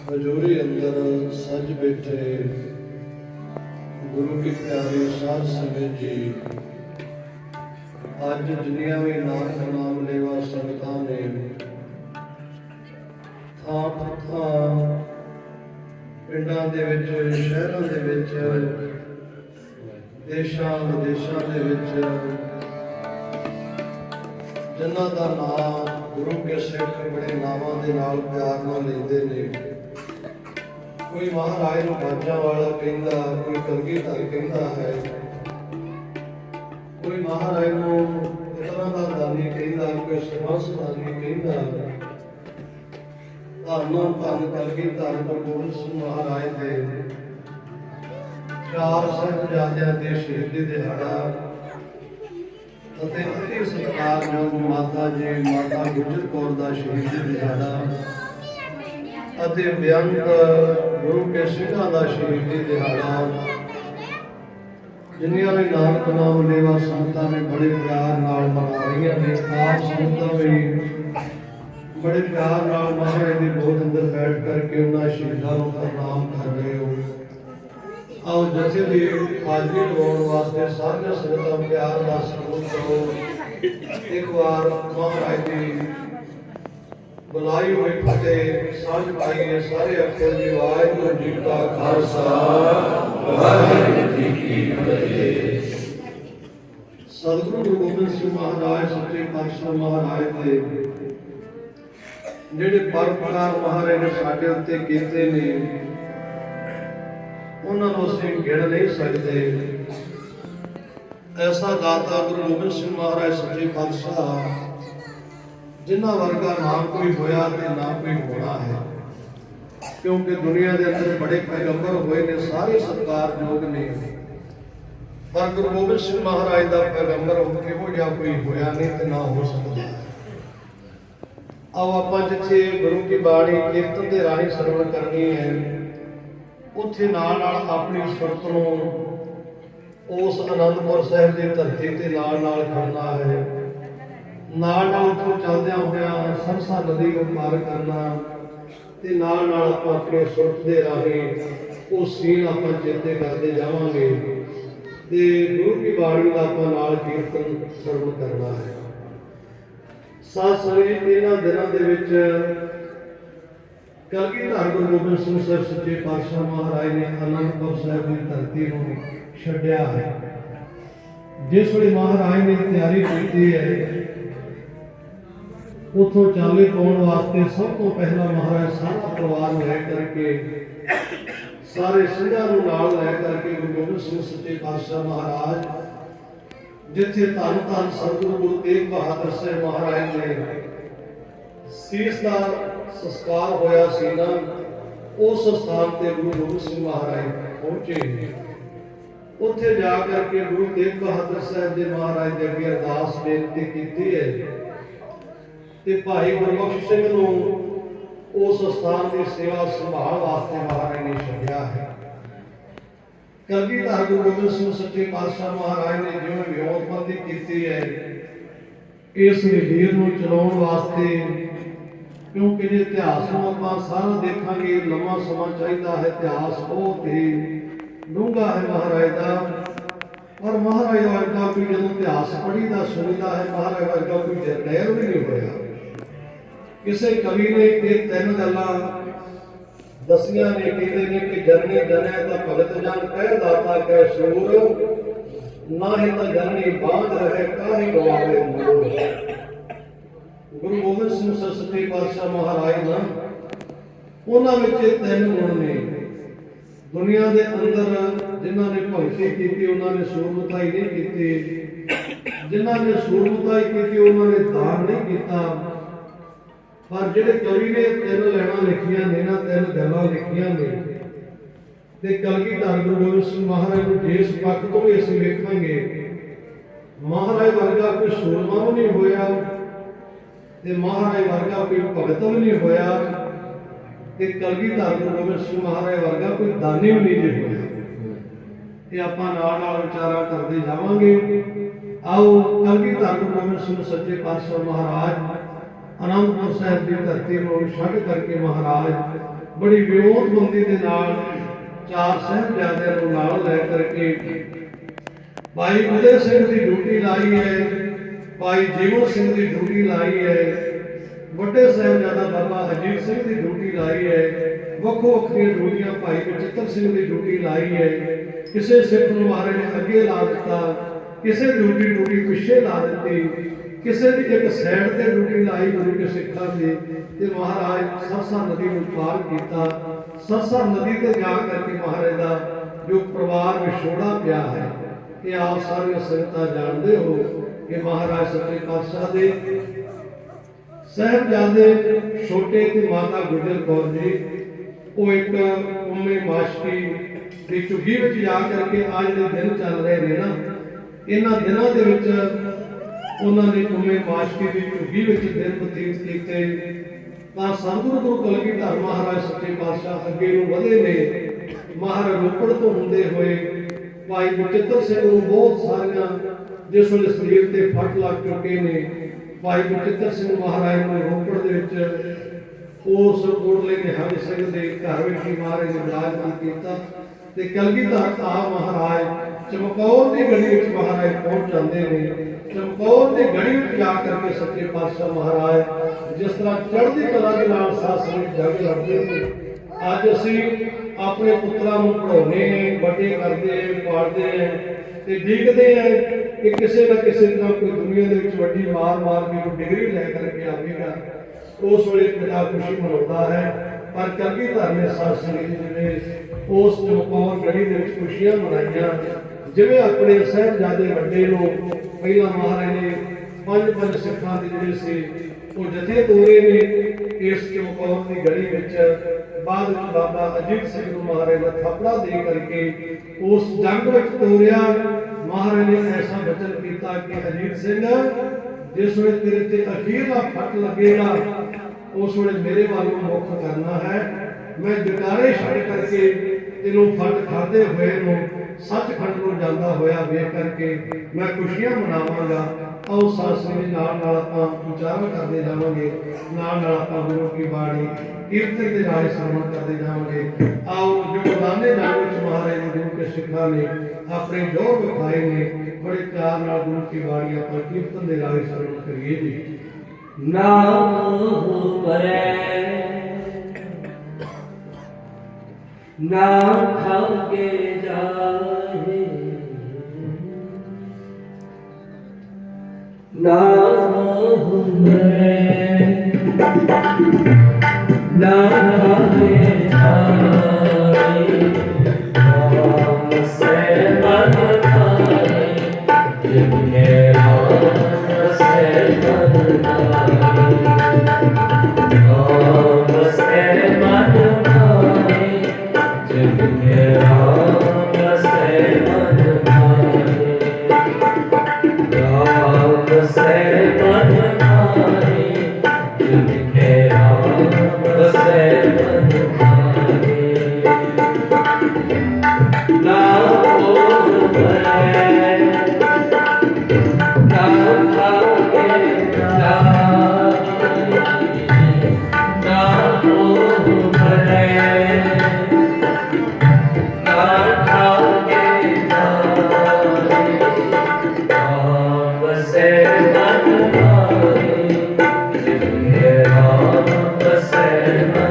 ਹਜ਼ੂਰੀ ਅੰਦਰ ਸੱਜ ਬੈਠੇ ਗੁਰੂ ਕੀ ਪਿਆਰੀ ਸਾਧ ਸੰਗਤ ਜੀ। ਅੱਜ ਜਿੰਨੀਆਂ ਵੀ ਨਾਨਕ ਨਾਮ ਲੈਵਾ ਸੰਗਤਾਂ ਨੇ ਥਾਂ ਥਾਂ ਪਿੰਡਾਂ ਦੇ ਵਿੱਚ, ਸ਼ਹਿਰਾਂ ਦੇ ਵਿੱਚ, ਦੇਸ਼ਾਂ, ਵਿਦੇਸ਼ਾਂ ਦੇ ਵਿੱਚ ਜਿਨ੍ਹਾਂ ਦਾ ਨਾਮ ਗੁਰੂ ਕੇ ਸਿੱਖ ਬੜੇ ਨਾਵਾਂ ਦੇ ਨਾਲ ਪਿਆਰ ਨਾਲ ਲੈਂਦੇ ਨੇ। ਕੋਈ ਮਹਾਰਾਜ ਨੂੰ ਬਾਜਾਂ ਵਾਲਾ ਕਹਿੰਦਾ, ਕੋਈ ਕਲਗੀਧਰ ਕਹਿੰਦਾ ਹੈ। ਕੋਈ ਮਹਾਰਾਜ ਨੂੰ ਇਤਨਾ ਦਾ ਦਾਨੀ ਕਹਿੰਦਾ, ਕੋਈ ਸਰਬੰਸ ਦਾਨੀ ਕਹਿੰਦਾ ਧੰਨ ਧੰਨ ਕਲਗੀਧਰ ਗੁਰੂ ਗੋਬਿੰਦ ਸਿੰਘ ਮਹਾਰਾਜ ਦੇ ਚਾਰ ਸਾਹਿਬਜ਼ਾਦਿਆਂ ਦੇ ਸ਼ਹੀਦੀ ਦਿਹਾੜਾ ਅਤੇ ਅਤੀ ਸਤਿਕਾਰਯੋਗ ਮਾਤਾ ਜੀ, ਮਾਤਾ ਗੁਜਰ ਕੌਰ ਦਾ ਸ਼ਹੀਦੀ ਦਿਹਾੜਾ ਅਤੇ ਬੇਅੰਤ ਗੁਰੂ ਕੇ ਸਿੰਘਾਂ ਦਾ ਸ਼ਹੀਦੀ ਦਿਹਾੜਾ। ਜਿਨ੍ਹਾਂ ਨੇ ਨਾਨਕ ਨਾਮ ਲੈਵਾ ਸੰਗਤਾਂ ਨੇ ਬੜੇ ਪਿਆਰ ਨਾਲ ਮਨਾ ਰਹੀਆਂ ਨੇ, ਆਪ ਸੰਗਤਾਂ ਵੀ ਬੜੇ ਪਿਆਰ ਨਾਲ ਮਹਾਰਾਜ ਦੀ ਗੋਦ ਅੰਦਰ ਬੈਠ ਕਰਕੇ ਉਹਨਾਂ ਸ਼ਹੀਦਾਂ ਨੂੰ ਪ੍ਰਣਾਮ ਕਰ ਰਹੇ ਹੋ। ਆਓ ਜਥੇ ਦੀ ਹਾਜ਼ਰੀ ਲਵਾਉਣ ਵਾਸਤੇ ਸਾਰੀਆਂ ਸੰਗਤਾਂ ਪਿਆਰ ਦਾ ਸਬੂਤ ਕਰੋ। ਇੱਕ ਵਾਰ ਮਹਾਰਾਜ ਦੀ ਬੁਲਾਈ ਹੋਈ ਫਤਿਹ ਸਾਂਝ ਪਾਈਏ ਸਾਰੇ ਅਖਰ ਦੀ ਵਾਹਿਗੁਰੂ ਜੀ ਕਾ ਖਾਲਸਾ। ਵਾਹਿਗੁਰੂ ਜੀ ਕੀ ਫਤਿਹ। ਸਤਿਗੁਰੂ ਗੁਰੂ ਗੋਬਿੰਦ ਸਿੰਘ ਮਹਾਰਾਜ, ਸੱਚੇ ਪਾਤਸ਼ਾਹ ਮਹਾਰਾਜ ਦੇ ਜਿਹੜੇ ਪਰਪਕਾਰ ਮਹਾਰਾਜ ਨੇ ਸਾਡੇ ਉੱਤੇ ਕੀਤੇ ਨੇ। ਉਹਨਾਂ ਨੂੰ ਅਸੀਂ ਗਿਣ ਨਹੀਂ ਸਕਦੇ। ਐਸਾ ਦਾਤਾ ਗੁਰੂ ਗੋਬਿੰਦ ਸਿੰਘ ਮਹਾਰਾਜ, ਸੱਚੇ ਪਾਤਸ਼ਾਹ ਜਿਨ੍ਹਾਂ ਵਰਗਾ ਨਾ ਕੋਈ ਹੋਇਆ ਤੇ ਨਾ ਕੋਈ ਹੋਣਾ ਹੈ। ਕਿਉਂਕਿ ਦੁਨੀਆ ਦੇ ਅੰਦਰ ਬੜੇ ਪੈਗੰਬਰ ਹੋਏ ਨੇ, ਸਾਰੇ ਸਤਿਕਾਰਯੋਗ ਨੇ। ਪਰ ਗੁਰੂ ਗੋਬਿੰਦ ਸਿੰਘ ਮਹਾਰਾਜ ਦਾ ਪੈਗੰਬਰ ਉਹ ਕਿਹੋ ਜਿਹਾ ਕੋਈ ਹੋਇਆ ਨਹੀਂ ਤੇ ਨਾ ਹੋ ਸਕਦਾ। ਆਓ ਆਪਾਂ ਜਿੱਥੇ ਗੁਰੂ ਕੀ ਬਾਣੀ ਕੀਰਤਨ ਦੇ ਰਾਹੀਂ ਸਰਵਣ ਕਰਨੀ ਹੈ, ਉੱਥੇ ਨਾਲ ਨਾਲ ਆਪਣੀ ਸੁਰਤ ਨੂੰ ਉਸ ਅਨੰਦਪੁਰ ਸਾਹਿਬ ਦੀ ਧਰਤੀ ਤੇ ਨਾਲ ਨਾਲ ਖੜਨਾ ਹੈ। ਨਾਲ ਨਾਲ ਉੱਥੋਂ ਚੱਲਦਿਆਂ ਹੋਇਆਂ ਸਰਸਾ ਨਦੀ ਨੂੰ ਪਾਰ ਕਰਨਾ ਤੇ ਨਾਲ ਨਾਲ ਆਪਾਂ ਆਪਣੇ ਸੁਰਤ ਦੇ ਰਾਹੀਂ ਉਹ ਸੀਨ ਆਪਾਂ ਚੇਤੇ ਕਰਦੇ ਜਾਵਾਂਗੇ ਤੇ ਗੁਰੂ ਕੀ ਬਾਣੀ ਦਾ ਆਪਾਂ ਨਾਲ ਕੀਰਤਨ ਸਰਵਣ ਕਰਨਾ ਹੈ। ਸਾਧ ਸੰਗਤ ਇਹਨਾਂ ਦਿਨਾਂ ਦੇ ਵਿੱਚ ਕਲਗੀਧਰ ਗੁਰੂ ਗੋਬਿੰਦ ਸਿੰਘ ਸਾਹਿਬ ਸੱਚੇ ਪਾਤਸ਼ਾਹ ਮਹਾਰਾਜ ਨੇ ਅਨੰਦਪੁਰ ਸਾਹਿਬ ਦੀ ਧਰਤੀ ਨੂੰ ਛੱਡਿਆ ਹੈ। ਜਿਸ ਵੇਲੇ ਮਹਾਰਾਜ ਨੇ ਤਿਆਰੀ ਕੀਤੀ ਹੈ ਉਥੋਂ ਚਾਲੇ ਪਾਉਣ ਵਾਸਤੇ ਸਭ ਤੋਂ ਪਹਿਲਾਂ ਮਹਾਰਾਜ ਸਾਰਾ ਪਰਿਵਾਰ ਲੈ ਕਰਕੇ, ਸਾਰੇ ਸਿੰਘਾਂ ਨੂੰ ਨਾਲ ਲੈ ਕਰਕੇ ਗੁਰੂ ਗੋਬਿੰਦ ਸਿੰਘ ਸੱਚੇ ਪਾਤਸ਼ਾਹ ਮਹਾਰਾਜ, ਜਿੱਥੇ ਧੰਨ ਧੰਨ ਸਤਿਗੁਰੂ ਗੁਰੂ ਤੇਗ ਬਹਾਦਰ ਸਾਹਿਬ ਮਹਾਰਾਜ ਨੇ ਸੀਸ ਦਾ ਸੰਸਕਾਰ ਹੋਇਆ ਸੀ ਨਾ, ਉਸ ਸਥਾਨ ਤੇ ਗੁਰੂ ਗੋਬਿੰਦ ਸਿੰਘ ਮਹਾਰਾਜ ਪਹੁੰਚੇ। ਉੱਥੇ ਜਾ ਕਰਕੇ ਗੁਰੂ ਤੇਗ ਬਹਾਦਰ ਸਾਹਿਬ ਦੇ ਮਹਾਰਾਜ ਦੇ ਅੱਗੇ ਅਰਦਾਸ ਬੇਨਤੀ ਕੀਤੀ ਹੈ। ਤੇ ਭਾਈ ਗੁਰਬਖਸ਼ ਸਿੰਘ ਨੂੰ ਉਸ ਸਥਾਨ ਦੀ ਸੇਵਾ ਸੰਭਾਲ ਵਾਸਤੇ ਮਹਾਰਾਜ ਨੇ ਛੱਡਿਆ ਹੈ। ਕਲਗੀਧਰ ਗੁਰੂ ਗੋਬਿੰਦ ਸਿੰਘ ਸੱਚੇ ਪਾਤਸ਼ਾਹ ਮਹਾਰਾਜ ਨੇ ਜਿਵੇਂ ਵਿਉਂਤਬੰਦੀ ਕੀਤੀ ਹੈ, ਇਸ ਵੀਰ ਨੂੰ ਚਲਾਉਣ ਵਾਸਤੇ, ਕਿਉਂਕਿ ਜੇ ਇਤਿਹਾਸ ਨੂੰ ਆਪਾਂ ਸਾਰਾ ਦੇਖਾਂਗੇ, ਲੰਮਾ ਸਮਾਂ ਚਾਹੀਦਾ ਹੈ, ਇਤਿਹਾਸ ਬਹੁਤ ਹੀ ਡੂੰਘਾ ਹੈ ਮਹਾਰਾਜ ਦਾ। ਪਰ ਮਹਾਰਾਜ ਵਰਗਾ ਕੋਈ ਜਦੋਂ ਇਤਿਹਾਸ ਪੜ੍ਹੀਦਾ, ਸੁਣੀਦਾ ਹੈ, ਮਹਾਰਾਜ ਵਰਗਾ ਕੋਈ ਜਰਨੈਲ ਵੀ ਨਹੀਂ ਹੋਇਆ। ਕਿਸੇ ਕਵੀ ਨੇ ਇਹ ਤਿੰਨ ਗੱਲਾਂ ਦਸੀਆਂ ਨੇ ਕਹਿੰਦੇ ਨੇ ਕਿ ਜਰਨੇ ਜਨੈ ਤਾਂ ਭਗਤ ਜਨ ਕਹਿ ਦਾਤਾ ਕਹਿ ਸੂਰ ਨਾਹੀ ਤਾਂ ਜਨਨੀ ਬਾਂਧ ਰਹੇ, ਕਾਹੀ ਗਵਾਵੇ ਮੂਰ ਗੁਰੂ ਗੋਬਿੰਦ ਸਿੰਘ ਸੱਚੇ ਪਾਤਸ਼ਾਹ ਮਹਾਰਾਜ ਨਾ, ਉਹਨਾਂ ਵਿੱਚ ਇਹ ਤਿੰਨ ਗੁਣ ਨੇ। ਦੁਨੀਆ ਦੇ ਅੰਦਰ ਜਿਨ੍ਹਾਂ ਨੇ ਭਗਤੀ ਕੀਤੀ, ਉਹਨਾਂ ਨੇ ਸੂਰਮਤਾਈ ਨਹੀਂ ਕੀਤੀ। ਜਿਨ੍ਹਾਂ ਨੇ ਸੂਰਮਤਾਈ ਕੀਤੀ, ਉਹਨਾਂ ਨੇ ਦਾਨ ਨਹੀਂ ਕੀਤਾ। ਪਰ ਜਿਹੜੇ ਕਵੀ ਨੇ ਤਿੰਨ ਲੈਣਾ ਲਿਖੀਆਂ ਨੇ ਨਾ ਤਿੰਨ ਗੱਲਾਂ ਲਿਖੀਆਂ ਨੇ ਤੇ ਕਲਗੀਧਰ ਗੁਰੂ ਗੋਬਿੰਦ ਸਿੰਘ ਮਹਾਰਾਜ ਨੂੰ ਜਿਸ ਪੱਖ ਤੋਂ ਵੀ ਅਸੀਂ ਵੇਖਾਂਗੇ ਮਹਾਰਾਜ ਵਰਗਾ ਕੋਈ ਸੂਰਮਾ ਵੀ ਨਹੀਂ ਹੋਇਆ ਤੇ ਮਹਾਰਾਜ ਵਰਗਾ ਕੋਈ ਭਗਤ ਵੀ ਨਹੀਂ ਹੋਇਆ ਤੇ ਕਲਗੀਧਰ ਗੁਰੂ ਗੋਬਿੰਦ ਸਿੰਘ ਮਹਾਰਾਜ ਵਰਗਾ ਕੋਈ ਦਾਨੀ ਵੀ ਨਹੀਂ ਜੀ ਹੋਇਆ ਇਹ ਆਪਾਂ ਨਾਲ ਨਾਲ ਵਿਚਾਰਾ ਕਰਦੇ ਜਾਵਾਂਗੇ ਆਓ ਕਲਗੀਧਰ ਗੁਰੂ ਗੋਬਿੰਦ ਸਿੰਘ ਸੱਚੇ ਪਾਤਸ਼ਾਹ ਮਹਾਰਾਜ ਅਨੰਦਪੁਰ ਸਾਹਿਬ ਦੀ ਧਰਤੀ ਨੂੰ ਛੱਡ ਕਰਕੇ ਮਹਾਰਾਜ ਬੜੀ ਵਿਰੋਧਬੰਦੀ ਦੇ ਨਾਲ ਚਾਰ ਸਾਹਿਬਜ਼ਾਦਿਆਂ ਨੂੰ ਨਾਲ ਲੈ ਕਰਕੇ ਭਾਈ ਉਦੈ ਸਿੰਘ ਦੀ ਡਿਊਟੀ ਲਾਈ ਹੈ, ਭਾਈ ਜੀਵਨ ਸਿੰਘ ਦੀ ਡਿਊਟੀ ਲਾਈ ਹੈ, ਵੱਡੇ ਸਾਹਿਬਜ਼ਾਦਾ ਬਾਬਾ ਅਜੀਤ ਸਿੰਘ ਦੀ ਡਿਊਟੀ ਲਾਈ ਹੈ ਵੱਖੋ ਵੱਖਰੀਆਂ ਡਿਊਟੀਆਂ ਭਾਈ ਬਚਿੱਤਰ ਸਿੰਘ ਦੀ ਡਿਊਟੀ ਲਾਈ ਹੈ, ਕਿਸੇ ਸਿੱਖ ਨੂੰ ਮਹਾਰਾਜ ਨੇ ਅੱਗੇ ਲਾ ਦਿੱਤਾ। ਕਿਸੇ ਡਿਊਟੀ ਡਿਊਟੀ ਪਿੱਛੇ ਲਾ ਦਿੱਤੀ, ਕਿਸੇ ਦੀ ਇੱਕ ਸਾਈਡ ਤੇ ਡਿਊਟੀ ਲਾਈ ਗੁਰੂ ਕੇ ਸਿੱਖਾਂ ਦੀ ਤੇ ਮਹਾਰਾਜ ਸਰਸਾ ਨਦੀ ਨੂੰ ਪਾਰ ਕੀਤਾ। ਸਰਸਾ ਨਦੀ ਤੇ ਜਾ ਕਰਕੇ ਮਹਾਰਾਜ ਦਾ ਜੋ ਪਰਿਵਾਰ ਵਿਛੋੜਾ ਪਿਆ ਹੈ, ਇਹ ਆਪ ਸਾਰੀਆਂ ਸੰਗਤਾਂ ਜਾਣਦੇ ਹੋ ਕਿ ਮਹਾਰਾਜ ਸੱਚੇ ਪਾਤਸ਼ਾਹ ਦੇ ਸਾਹਿਬਜ਼ਾਦੇ ਛੋਟੇ ਤੇ ਮਾਤਾ ਗੁਜਰ ਕੌਰ ਜੀ, ਉਹ ਇੱਕ ਉਮੇ ਮਾਸ਼ਕੀ ਦੀ ਝੁੱਗੀ ਵਿੱਚ ਜਾ ਕਰਕੇ ਅੱਜ ਦੇ ਦਿਨ ਚੱਲ ਰਹੇ ਨੇ ਨਾ ਇਹਨਾਂ ਦਿਨਾਂ ਦੇ ਵਿੱਚ ਉਹਨਾਂ ਨੇ ਉਮੇ ਮਾਸ਼ਕੀ ਦੀ ਝੁੱਗੀ ਵਿੱਚ ਦਿਨ ਬਤੀਤ ਕੀਤੇ। ਤਾਂ ਸੰਗੁਰੂ ਗੁਰੂ ਕਲਗੀਧਰ ਮਹਾਰਾਜ ਸੱਚੇ ਪਾਤਸ਼ਾਹ ਅੱਗੇ ਨੂੰ ਵਧੇ ਨੇ। ਮਹਾਰਾਜ ਰੋਪੜ ਤੋਂ ਹੁੰਦੇ ਹੋਏ ਭਾਈ ਬਚਿੱਤਰ ਸਿੰਘ ਨੂੰ ਬਹੁਤ ਸਾਰੀਆਂ ਜਿਸ ਵੇਲੇ ਸਰੀਰ ਤੇ ਫੱਟ ਲੱਗ ਚੁੱਕੇ ਨੇ, ਭਾਈ ਗੁਰਚਿੱਤਰ ਸਿੰਘ ਮਹਾਰਾਜ ਨੂੰ ਰੋਪੜ ਦੇ ਵਿੱਚ ਉਸ ਕੋਟਲੇ ਨਿਹੰਗ ਸਿੰਘ ਦੇ ਘਰ ਵਿੱਚ ਹੀ ਮਹਾਰਾਜ ਨੇ ਵਿਰਾਜਮਾਨ ਕੀਤਾ ਤੇ ਕਲਗੀਧਰ ਆ ਮਹਾਰਾਜ ਚਮਕੌਰ ਦੀ ਗਲੀ ਵਿੱਚ ਮਹਾਰਾਜ ਪਹੁੰਚ ਜਾਂਦੇ ਨੇ। ਚਮਕੌਰ ਦੀ ਗਲੀ ਵਿੱਚ ਜਾ ਕਰਕੇ ਸੱਚੇ ਪਾਤਸ਼ਾਹ ਮਹਾਰਾਜ ਜਿਸ ਤਰ੍ਹਾਂ ਚੜ੍ਹਦੀ ਕਲਾ ਦੇ ਨਾਲ ਸਾਧ ਸੰਗਤ ਜਗ ਲੜਦੇ ਨੇ, ਅੱਜ ਅਸੀਂ ਆਪਣੇ ਪੁੱਤਰਾਂ ਨੂੰ ਪੜਾਉਨੇ ਨੇ, ਵੱਡੇ ਕਰਦੇ, ਪਾਲਦੇ ਆਂ ਤੇ ਦੇਖਦੇ ਆਂ ਕਿ ਕਿਸੇ ਨਾ ਕਿਸੇ ਤਰ੍ਹਾਂ ਕੋਈ ਦੁਨੀਆ ਦੇ ਵਿੱਚ ਵੱਡੀ ਮਾਰ ਮਾਰ ਕੇ ਕੋਈ ਡਿਗਰੀ ਲੈ ਕਰਕੇ ਆਵੇਗਾ, ਉਸ ਵੇਲੇ ਪਿਤਾ ਖੁਸ਼ੀ ਮਨਾਉਂਦਾ ਹੈ। ਪਰ ਕਲਗੀ ਧਰਮੇ ਸਾਧ ਸੰਗਤ ਜੀ ਨੇ ਉਸ ਚਮਕੌਰ ਗਲੀ ਦੇ ਵਿੱਚ ਖੁਸ਼ੀਆਂ ਮਨਾਈਆਂ। ਜਿਵੇਂ ਆਪਣੇ ਸਾਹਿਬਜ਼ਾਦੇ ਵੱਡੇ ਨੂੰ ਪਹਿਲਾਂ ਮਹਾਰਾਜ ਨੇ ਪੰਜ ਪੰਜ ਸਿੱਖਾਂ ਦੇ ਜਿਹੜੇ ਸੀ, ਉਹ ਜਥੇ ਤੋਰੇ ਨੇ, ਇਸ ਚਮਕੌਰ ਦੀ ਗੜੀ ਵਿੱਚ ਬਾਅਦ ਵਿੱਚ ਬਾਬਾ ਅਜੀਤ ਸਿੰਘ ਨੂੰ ਮਹਾਰਾਜ ਨੇ ਥਾਪੜਾ ਦੇ ਕਰਕੇ ਉਸ ਜੰਗ ਵਿੱਚ ਤੋਰਿਆ। ਮਹਾਰਾਜ ਨੇ ਐਸਾ ਬਚਨ ਕੀਤਾ ਕਿ ਅਜੀਤ ਸਿੰਘ, ਜਿਸ ਵੇਲੇ ਤੇਰੇ ਤੇ ਅਖੀਰਲਾ ਫੱਟ ਲੱਗੇਗਾ, ਉਸ ਵੇਲੇ ਮੇਰੇ ਵੱਲ ਨੂੰ ਮੁੱਖ ਕਰਨਾ ਹੈ। ਮੈਂ ਜਗਾਰੇ ਛੱਡ ਕਰਕੇ ਤੈਨੂੰ ਫੱਟ ਖਾਦੇ ਹੋਏ ਨੂੰ ਸੱਚਖੰਡ ਨੂੰ ਜਾਂਦਾ ਹੋਇਆ ਵੇਖ ਕਰਕੇ ਮੈਂ ਖੁਸ਼ੀਆਂ ਮਨਾਵਾਂਗਾ। ਆਓ ਸਾਸਰੀ ਦੇ ਨਾਲ ਨਾਲ ਆਪਾਂ ਵਿਚਾਰ ਕਰਦੇ ਜਾਵਾਂਗੇ। ਨਾਲ ਨਾਲ ਆਪਾਂ ਗੁਰੂ ਕੀ ਬਾਣੀ, ਕੀਰਤਨ ਦੇ ਰਾਜ ਸਰਵਣ ਕਰਦੇ ਜਾਵਾਂਗੇ। ਆਓ ਜੋ ਦਾਨੇ ਜਾਣ ਵਿੱਚ ਮਹਾਰਾਜ ਨੇ ਗੁਰੂ ਕੇ ਸਿੱਖਾਂ ਨੇ, ਆਪਣੇ ਜੋਰ ਵਿਖਾਏ ਨੇ, ਬੜੇ ਪਿਆਰ ਨਾਲ ਗੁਰੂ ਕੀ ਬਾਣੀ ਆਪਾਂ ਕੀਰਤਨ ਦੇ ਰਾਜ ਸਰਵਣ ਕਰੀਏ ਜੀ। ਨਾਮ ਪਰੈ ਜਾਏ ਨਾਮ ਪਰੈ ਨਾਮ ਨਾਮ ਸੇ